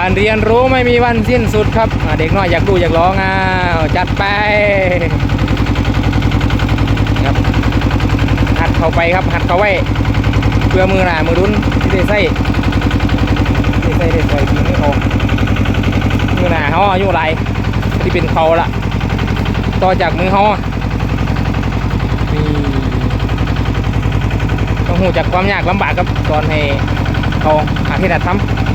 การเรียนรู้ไม่มีวันสิ้นสุดครับเด็กน้อยอยากดูอยากร้องอะจัดไปครับหัดเข้าไปครับหัดเข้าไว้เพื่อมือหนามือรุนที่ได้ใส่ที่ได้ใส่ได้ใส่ทีนี้เขามือหนาเขาอยุหลายที่เป็นเขาละต่อจากมือเขาอะนี่ต้องหูจากความยากลำบากครับตอนให้เขาอาที่นัดทำ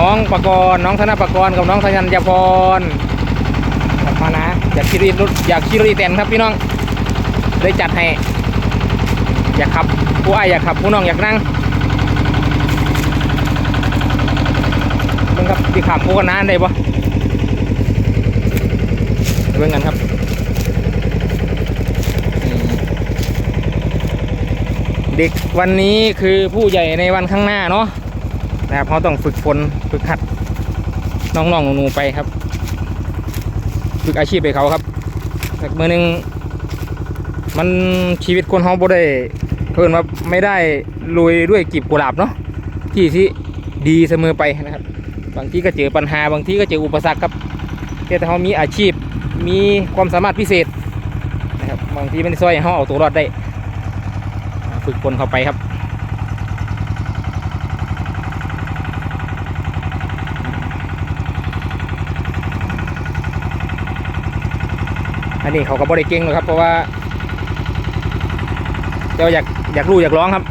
น้องปกรณ์น้องธนปกรณ์กับน้องธัญญพรกลับมานะ อยากขี่รถอยากขี่รถอีแตนครับพี่น้องเลยจัดให้ อยากขับ ผู้อ้ายอยากขับ ผู้น้องอยากนั่งมึงครับที่ขับผู้กันนานได้ปะเรื่องกันครับเด็กวันนี้คือผู้ใหญ่ในวันข้างหน้าเนาะ นะครับเขาต้องฝึกฝนฝึกหัดน้องๆหนูๆไปครับ ฝึกอาชีพไปเขาครับสักมือหนึ่งมันชีวิตคนเขาบ่ได้เพิ่นว่าไม่ได้ลุยด้วยกีบกุหลาบเนาะที่ที่ดีเสมอไปนะครับ บางทีก็เจอปัญหาบางทีก็เจออุปสรรคครับแต่เขามีอาชีพมีความสามารถพิเศษนะครับบางทีมันช่วยเขาเอาตัวรอดได้ ฝึกฝนเข้าไปครับ อันนี้เขาก็บริเก่งหรอกครับ เพราะว่าเจ้าอยากอยากรู้อยากร้องครับ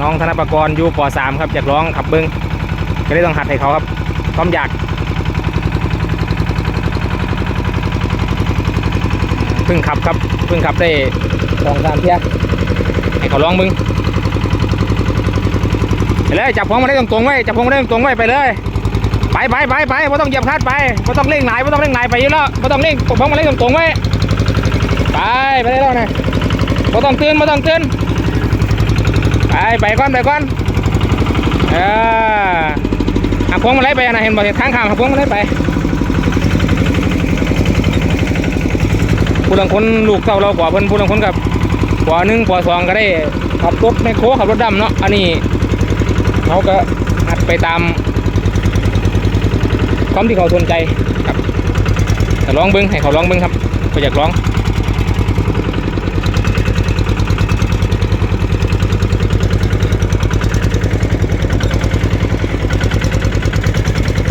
น้องธนปกรณ์อยู่ป .3 ครับอยากร้องขับเบิ้งก็เลยต้องหัดให้เขาครับความอยากเพิ่งขับครับเพิ่งขับได้สองสามเที่ยให้เขาร้องมึงไปเลยจับพวงมาได้ตรงๆไว้จับพวงมาได้ตรงๆไว้ไปเลย ไปไปไปไปไม่ต้องเหยียบคลัดไปไม่ต้องเร่งไหนไม่ต้องเร่งไหนไปยู่แล้วไม่ต้องเร่งผมมาเร่งตรงๆไว้ไปไปได้แล้วนะไม่ต้องตื่นไม่ต้องตื่นไปไปก่อนไปก่อนเออหักพวงมาไล่ไปนะเห็นบ่เห็นทางข้ามหักพวงมาไล่ไปผู้ลังคนลูกเต้าเรากว่าเพิ่นผู้ลังคนกับกว่าหนึ่งกว่าสองก็ได้ขับรถแมคโครขับรถดำเนาะอันนี้เขาก็หัดไปตาม ความที่เขาสนใจครับแต่ลองเบิ้งให้เขาลองเบิ้งครับก็อยากลอง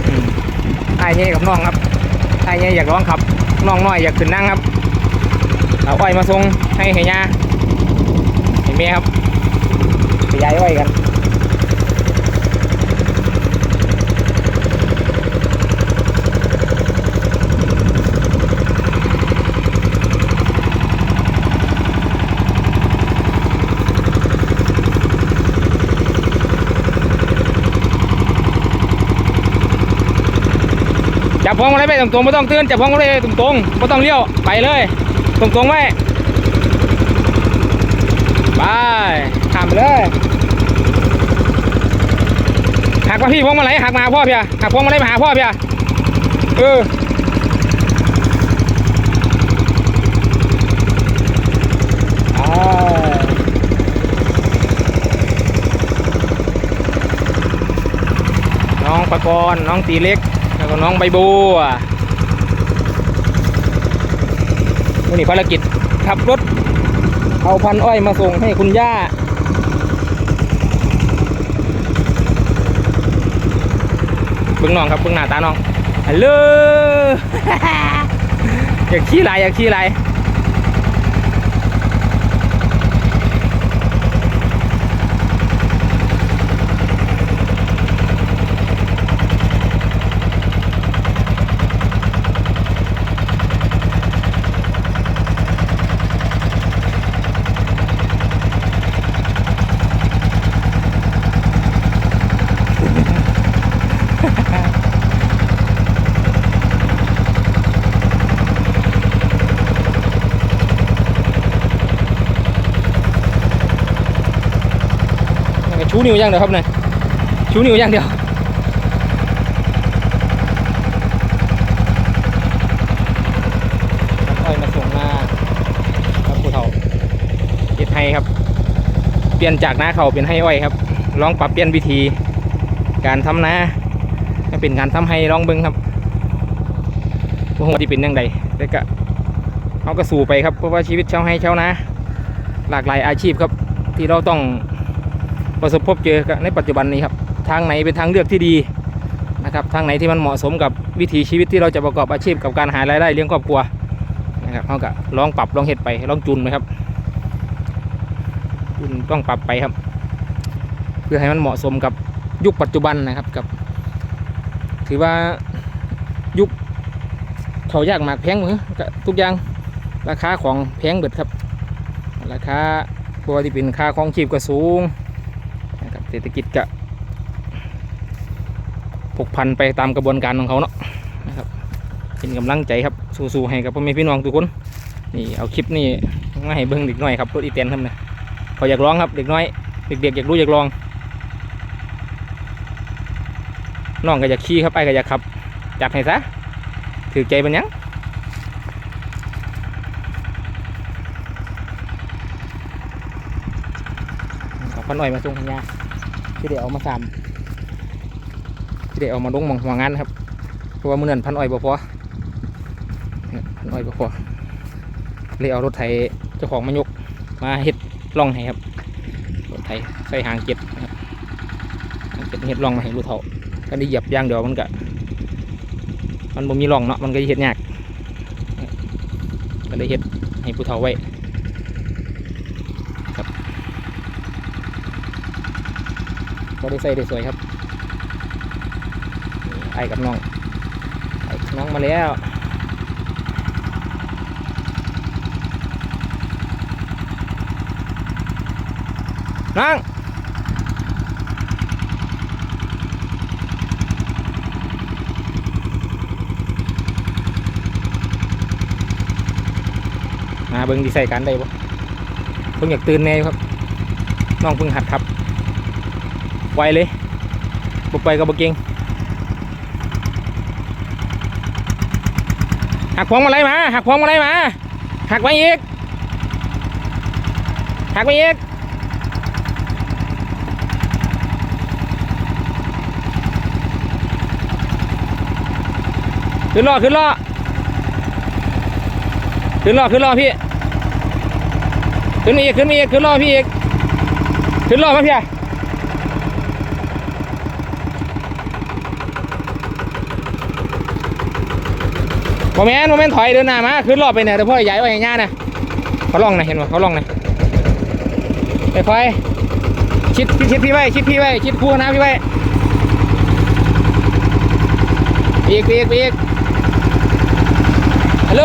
อืมไอ้เนี่ยกับน้องครับไอ้เนี่ยอยากร้องครับน้องน้อยอยากขึ้นนั่งครับเอาอ้อยมาส่งให้ให้ยาให้แม่ครับไปย้ายอ้อยกัน จับพวงมาลัยไปตรงๆไม่ต้องตื่นจับพวงมาลัยตรงๆไม่ต้องเลี้ยวไปเลย ตรงๆไว้ไปข้ามเลยหักมาพี่พวงมาลัยหักมาพ่อเพียหักพวงมาลัยมาหาพ่อเพียเอออ่าน้องประกรณ์น้องตีเล็ก แล้วก็น้องใบบัววันนี้ภารกิจขับรถ เอาพันอ้อยมาส่งให้คุณย่าเบิ้งน้องครับเบิ้งหน้าตาน้องฮัลโหลอยากขี้ไรอยากขี้ไร ชูนิ้วย่างเดียวครับเนี่ยชูนิ้วย่างเดียวอ้อยมาส่งมาครับผู้เฒ่าเก็บให้ครับ เปลี่ยนจากหน้าเขาเป็นให้อ้อยครับ ลองปรับเปลี่ยนวิธี การทำนาให้เป็นการทำให้ลองเบิ้งครับว่าหัวที่เป็นยังไงแต่ก็เอากระสู่ไปครับเพราะว่าชีวิตชาวให้ชาวนะหลากหลายอาชีพครับ ที่เราต้อง ประสบพบเจอในปัจจุบันนี้ครับทางไหนเป็นทางเลือกที่ดีนะครับทางไหนที่มันเหมาะสมกับวิถีชีวิตที่เราจะประกอบอาชีพกับการหารายได้เลี้ยงครอบครัวนะครับเขาก็ลองปรับลองเห็ดไปลองจูนไหมครับจูนต้องปรับไปครับ เพื่อให้มันเหมาะสมกับยุคปัจจุบันนะครับกับ ถือว่ายุคเขายากหมากแพงเหมือนทุกอย่างราคาของแพงเบิดครับ ราคาเพราะว่าที่เป็นค่าของชีพก็สูง รับเศรษฐกิจก็ผกพันไปตามกระบวนการของเขาเนาะนะครับเป็นกำลังใจครับสู้ๆให้กับพ่อแม่พี่น้องทุกคนนี่เอาคลิปนี่มาให้เบิ้งเด็กน้อยครับรถอีเตนทำนะเขาอยากร้องครับเด็กน้อยเด็กๆอยากรู้อยากลองน้องก็อยากขี่ครับไอ้ก็อยากขับจัดให้ซะถือใจเป็นยังเอาพันอ้อยมาส่งทางยา ที่เดี๋ยวเอามาสามที่เดี๋ยวเอามาลงมองหัวงานนะครับเพราะว่ามื้อนั้นพันอ้อยบ่พอเนี่ยพันอ้อยบ่พอเลยเอารถไถเจ้าของมายกมาเฮ็ดร่องให้ครับรถไถใส่หางเจ็ดนะครับเจ็ดเฮ็ดร่องมาให้รู้เท่าก็ได้เหยียบย่างเดียวมันก็มันบ่มีร่องเนาะมันก็เฮ็ดยากก็เลยเฮ็ดให้ผู้เฒ่าไว้ ก็ได้ใส่ได้สวยครับไอ้กับน้องไอ้น้องมาแล้วนั่งมาเบิ้งดีใส่กันได้ปะเพิ่งอยากตื่นแน่ครับ น้องเพิ่งหัดครับ ไวเลยบุกไปกับบกเก่งหักพวงมาลัยมาหักพวงมาลัยมาหักไปอีกหักไปอีกขึ้นล้อขึ้นล้อขึ้นล้อขึ้นล้อพี่ ขึ้นมาอีกขึ้นมาอีกขึ้นล้อพี่อีกขึ้นล้อมาพี่ โมเมนต์โมเมนต์ถอยเดินหน้ามาขึ้นรอบไปเนี่ยเดี๋ยวพ่อใหญ่ไว้ให้ย่านะเขาล่องนะเห็นไหมเขาล่องนะไปไฟชิดชิดพี่ไว้ชิดพี่ไว้ชิดคู่นะพี่ไว้ปอีกปอีกปอีกฮัลโหล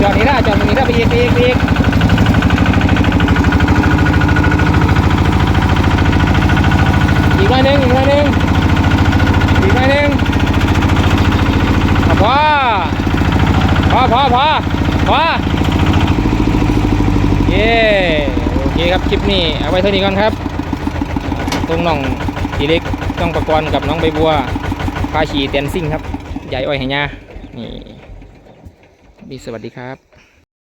จอดนี่นะจอดตรงนี้นะไปอีกไปอีกไปอีก อีกห น่อยหนึ่งอีกหน่อยนึงอีกหน่อยนึงพอพอพอพอพอเย้โอเคครับคลิปนี้เอาไว้เท่านี้ก่อนครับตรงน้องทีเล็กต้องประกรณ์กับน้องใบบัวพาขี่เตียนซิ่งครับใหญ่อ้อยไหยานี่ดีสวัสดีครับ